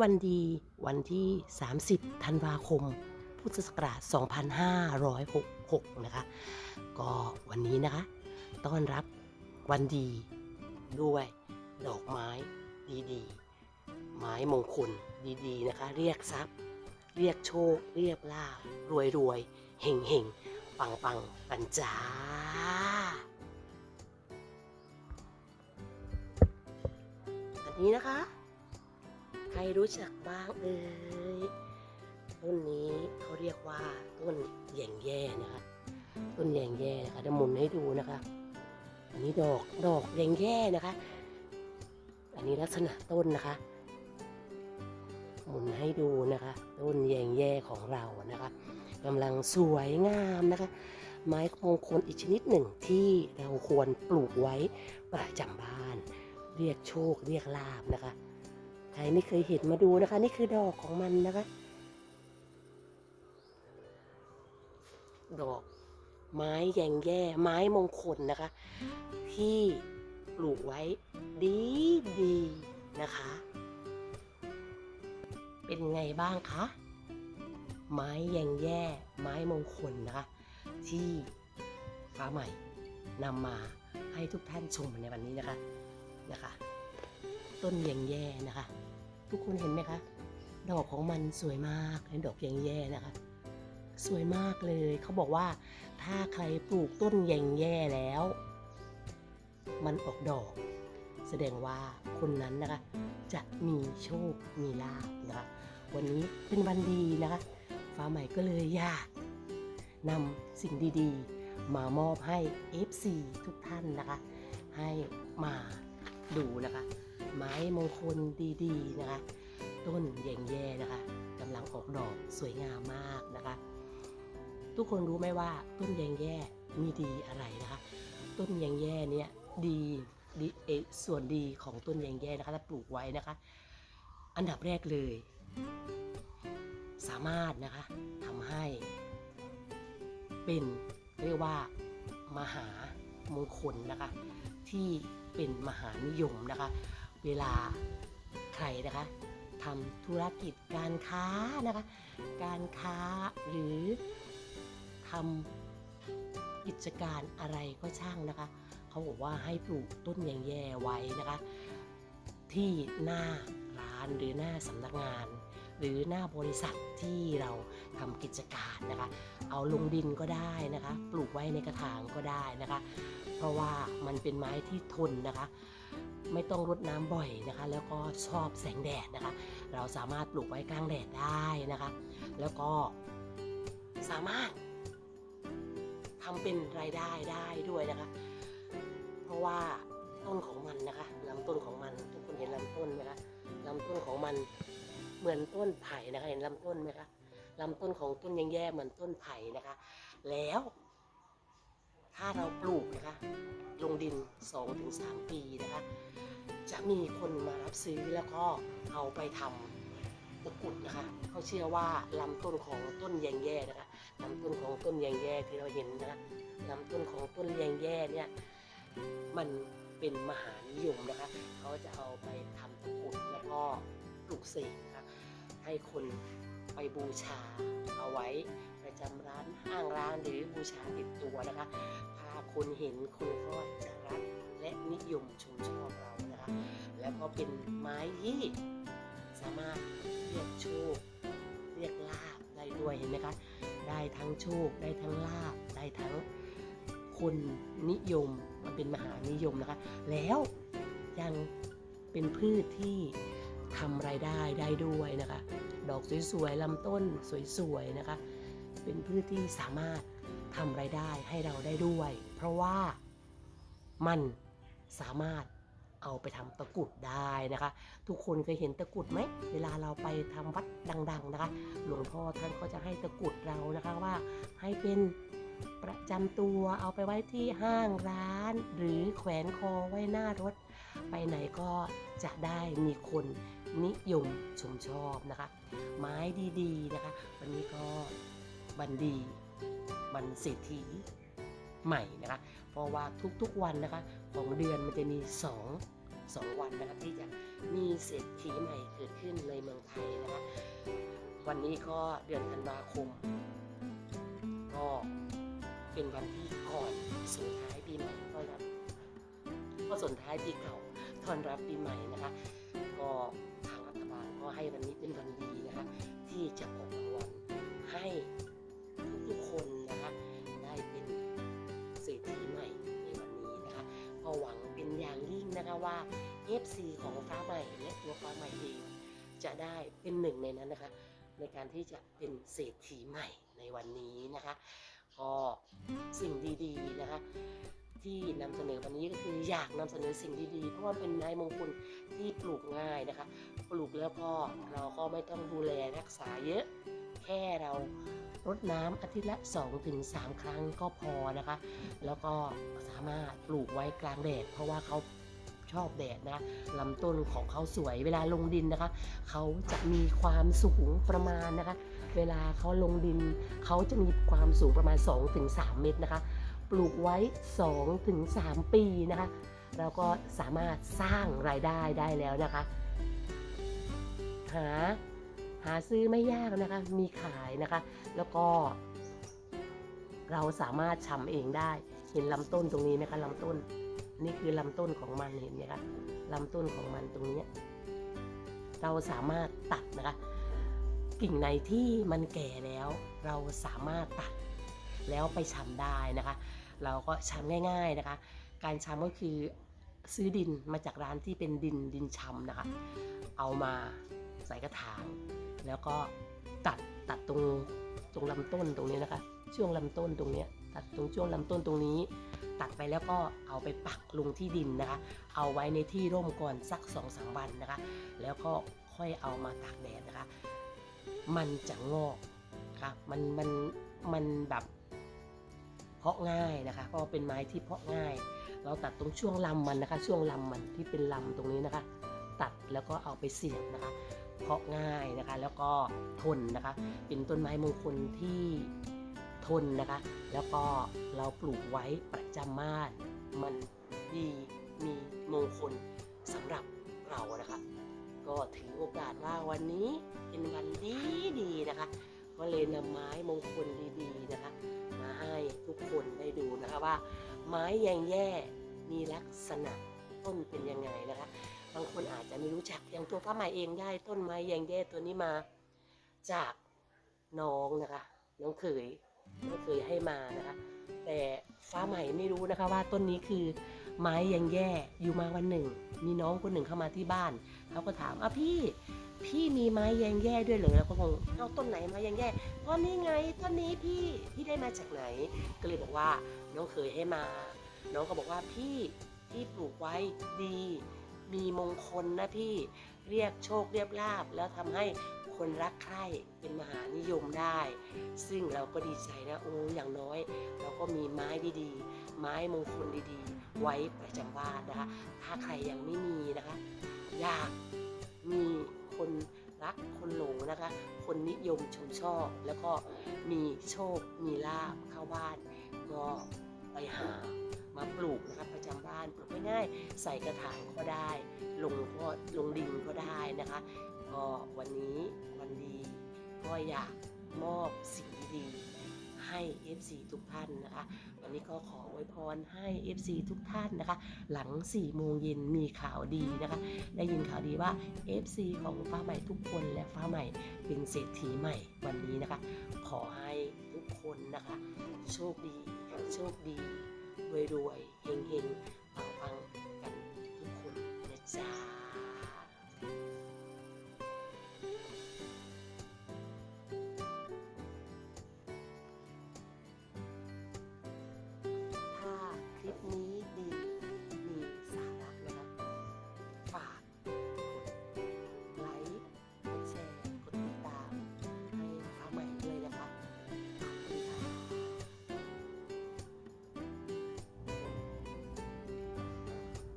วันดีวันที่ 30 ธันวาคม พุทธศักราช 2566 นะคะ ก็วันนี้นะคะ ต้อนรับวันดีด้วยดอกไม้ดีๆ ไม้มงคลดีๆ นะคะ เรียกทรัพย์ เรียกโชค เรียกลาบรวยรวยเห่งเห่งปังปังกันจ้าอันนี้นะคะ รรู้จักบ้างเอ่ยต้นนี้เขาเรียกว่าต้นแยงแย่นะคะต้นแยงแย่นะคะเดี๋ยวหมุนให้ดูนะคะ อันนี้ดอกดอกแยงแย่นะคะ อันนี้ลักษณะต้นนะคะหมุนให้ดูนะคะ ต้นแยงแย่ของเรานะคะกำลังสวยงามนะคะ ไม้มงคลอีกชนิดหนึ่งที่เราควรปลูกไว้ประจำบ้าน เรียกโชคเรียกลาบนะคะ รไม่เคยเห็นมาดูนะคะ นี่คือดอกของมันนะคะ ดอกไม้แยงแย่ ไม้มงคลนะคะ ที่ปลูกไว้ดีดีๆนะคะ เป็นไงบ้างคะ ไม้แยงแย่ ไม้มงคลนะคะ ที่ฟ้าใหม่นำมาให้ทุกท่านชมในวันนี้นะคะนะคะ ต้นแยงแย่นะคะ ทุกคนเห็นไหมคะ ดอกของมันสวยมากเป็นดอกแยงแย่นะคะ สวยมากเลยเขาบอกว่าถ้าใครปลูกต้นแยงแย่แล้ว มันออกดอก แสดงว่าคนนั้นนะคะ จะมีโชคมีลาภนะคะ วันนี้เป็นวันดีนะคะ ฟ้าใหม่ก็เลยอยากนำสิ่งดีๆ มามอบให้ FC ทุกท่านนะคะ ให้มาดูนะคะ ไม้มงคลดีๆนะคะ ต้นแยงแย่นะคะกำลังออกดอกสวยงามมากนะคะ ทุกคนรู้ไหมว่าต้นแยงแย่มีดีอะไรนะคะ ต้นแยงแย่เนี่ยดีดีเอส่วนดีของต้นแยงแย่นะคะถ้าปลูกไว้นะคะ อันดับแรกเลย สามารถนะคะทำให้ เป็นเรียกว่ามหามงคลนะคะ ที่เป็นมหานิยมนะคะ เวลาใครนะคะทำธุรกิจการค้านะคะ การค้าหรือทำกิจการอะไรก็ช่างนะคะ เขาบอกว่าให้ปลูกต้นแยงแย่ไว้นะคะ ที่หน้าร้านหรือหน้าสำนักงาน หรือหน้าบริษัทที่เราทำกิจการนะคะ เอาลงดินก็ได้นะคะ ปลูกไว้ในกระถางก็ได้นะคะ เพราะว่ามันเป็นไม้ที่ทนนะคะ ไม่ต้องรดน้ำบ่อยนะคะ แล้วก็ชอบแสงแดดนะคะ เราสามารถปลูกไว้กลางแดดได้นะคะ แล้วก็สามารถทำเป็นรายได้ได้ด้วยนะคะ เพราะว่าต้นของมันนะคะลำต้นของมันทุกคนเห็นลำต้นไหมคะลำต้นของมันเหมือนต้นไผ่นะคะ เห็นลำต้นไหมคะลำต้นของต้นยังแย่เหมือนต้นไผ่นะคะ แล้ว ถ้าเราปลูกนะคะลงดิน 2-3 ปีนะคะ จะมีคนมารับซื้อแล้วก็เอาไปทำตะกุดนะคะ เขาเชื่อว่าลำต้นของต้นแยงแย่นะคะลำต้นของต้นแยงแย่ที่เราเห็นนะคะลำต้นของต้นแยงแย่เนี่ยมันเป็นมหานิยมนะคะ เขาจะเอาไปทำตะกุดแล้วก็ปลูกเสกนะคะให้คนไปบูชาเอาไว้ บูชาติดตัวนะคะถ้าคนเห็นคนก็จะรักและนิยมชมชอบเรานะคะ แล้วก็เป็นไม้ที่สามารถเรียกโชค เรียกลาบได้ด้วยเห็นไหมคะ ได้ทั้งโชค ได้ทั้งลาบ ได้ทั้งคนนิยม มันเป็นมหานิยมนะคะ แล้วยังเป็นพืชที่ทำรายได้ได้ด้วยนะคะ ดอกสวยๆลำต้นสวยๆนะคะ เป็นพืชที่สามารถ ทำรายได้ให้เราได้ด้วย เพราะว่ามันสามารถเอาไปทำตะกรุดได้นะคะ ทุกคนเคยเห็นตะกรุดไหม เวลาเราไปทำวัดดัง ๆนะคะ หลวงพ่อท่านก็จะให้ตะกรุดเรานะคะว่าให้เป็นประจำตัวเอาไปไว้ที่ห้างร้าน หรือแขวนคอไว้หน้ารถ ไปไหนก็จะได้มีคนนิยมชมชอบนะคะ ไม้ดีๆนะคะ วันนี้ก็บันดี บันเศรษฐีใหม่นะคะ เพราะว่าทุกๆวันนะคะ ของเดือนมันจะมี2สองวันนะครับที่จะมีเศรษฐีใหม่เกิดขึ้นในเมืองไทยนะคะวันนี้ก็เดือนธันวาคม ก็เป็นวันที่ก่อนส่งท้ายปีใหม่ก็รับก็ส่งท้ายปีเก่าต้อนรับปีใหม่นะคะ ก็ทางรัฐบาลก็ให้วันนี้เป็นวันดีนะคะที่จะออกรางวัลให้ ทุกๆคนนะคะได้เป็นเศรษฐีใหม่ในวันนี้นะคะก็หวังเป็นอย่างยิ่งนะคะว่า FC ของฟ้าใหม่และตัวฟ้าใหม่เอง จะได้เป็นหนึ่งในนั้นนะคะ ในการที่จะเป็นเศรษฐีใหม่ในวันนี้นะคะก็สิ่งดีๆนะคะที่นำเสนอวันนี้ก็คืออยากนำเสนอสิ่งดีๆ เพราะว่าเป็นไม้มงคลที่ปลูกง่ายนะคะ ปลูกแล้วก็เราก็ไม่ต้องดูแลรักษาเยอะ แค่เรา รดน้ำอาทิตย์ละ 2-3 ครั้งก็พอนะคะ แล้วก็สามารถปลูกไว้กลางแดดเพราะว่าเขาชอบแดดนะลำต้นของเขาสวยเวลาลงดินนะคะ เขาจะมีความสูงประมาณนะคะ เวลาเขาลงดิน เขาจะมีความสูงประมาณ 2-3 เมตรนะคะ ปลูกไว้ 2-3 ปีนะคะเราก็สามารถสร้างรายได้ได้แล้วนะคะ หา หาซื้อไม่ยากนะคะ มีขายนะคะ แล้วก็ เราสามารถชำเองได้ เห็นลำต้นตรงนี้ไหมคะลำต้น นี่คือลำต้นของมันเห็นไหมคะลำต้นของมันตรงเนี้ยเราสามารถตัดนะคะ กิ่งไหนที่มันแก่แล้ว เราสามารถตัดแล้วไปชำได้นะคะ เราก็ชำง่าย ๆนะคะ การชำก็คือซื้อดินมาจากร้านที่เป็นดินดินชำนะคะ เอามาใส่กระถาง แล้วก็ตัดตัดตรงตรงลำต้นตรงนี้นะคะ ช่วงลำต้นตรงนี้ตัดตรงช่วงลำต้นตรงนี้ ตัดไปแล้วก็เอาไปปักลงที่ดินนะคะ เอาไว้ในที่ร่มก่อนสักสองสามวันนะคะ แล้วก็ค่อยเอามาตากแดดนะคะ มันจะงอกค่ะมันมันมันแบบเพาะง่ายนะคะเพราะว่าเป็นไม้ที่เพาะง่าย เราตัดตรงช่วงลำมันนะคะ ช่วงลำมันที่เป็นลำตรงนี้นะคะ ตัดแล้วก็เอาไปเสียบนะคะ เพาะง่ายนะคะ แล้วก็ทนนะคะ เป็นต้นไม้มงคลที่ทนนะคะ แล้วก็เราปลูกไว้ประจำบ้าน มันดีมีมงคลสำหรับเรานะคะ ก็ถือโอกาสว่าวันนี้เป็นวันดีดีๆนะคะ ก็เลยนำไม้มงคลดีๆนะคะ มาให้ทุกคนได้ดูนะคะว่า ไม้แยงแย่มีลักษณะต้นเป็นยังไงนะคะ บางคนอาจจะไม่รู้จักอย่างตัวฟ้าใหม่เองได้ต้นไม้แยงแย่ตัวนี้มา จากน้องนะคะน้องเขยน้องเขยให้มานะคะ แต่ฟ้าใหม่ไม่รู้นะคะว่าต้นนี้คือไม้แยงแย่อยู่มาวันหนึ่ง มีน้องคนหนึ่งเข้ามาที่บ้านเขาก็ถามอะพี่พี่มีไม้แยงแย่ด้วยเหรอแล้วก็งงเอาต้นไหนไม้แยงแย่ต้นนี้ไงต้นนี้พี่พี่ได้มาจากไหน ก็เลยบอกว่าน้องเคยให้มา น้องก็บอกว่าพี่พี่ปลูกไว้ดี มีมงคลนะพี่เรียกโชคเรียบลาบ แล้วทำให้คนรักใคร่เป็นมหานิยมได้ ซึ่งเราก็ดีใจนะโอ้อย่างน้อย เราก็มีไม้ดีๆ ไม้มงคลดีๆ ไว้ประจำบ้านนะคะ ถ้าใครยังไม่มีนะคะอยากมีคนรักคนหลงนะคะ คนนิยมชมชอบ แล้วก็มีโชคมีลาบเข้าบ้านก็ไปหา มาปลูกนะคะประจำบ้านปลูกง่ายๆใส่กระถางก็ได้ ลงก็ลงดินก็ได้นะคะก็วันนี้วันดีก็อยากมอบสิ่งดีๆให้ FC ทุกท่านนะคะวันนี้ก็ขออวยพรให้ FC ทุกท่านนะคะ หลัง4โมงเย็นมีข่าวดีนะคะ ได้ยินข่าวดีว่า FC ของฟ้าใหม่ทุกคนและฟ้าใหม่เป็นเศรษฐีใหม่วันนี้นะคะ ขอให้ทุกคนนะคะ โชคดี โชคดี รวยๆเฮงๆปังปังๆกันทุกคนนะจ๊ะ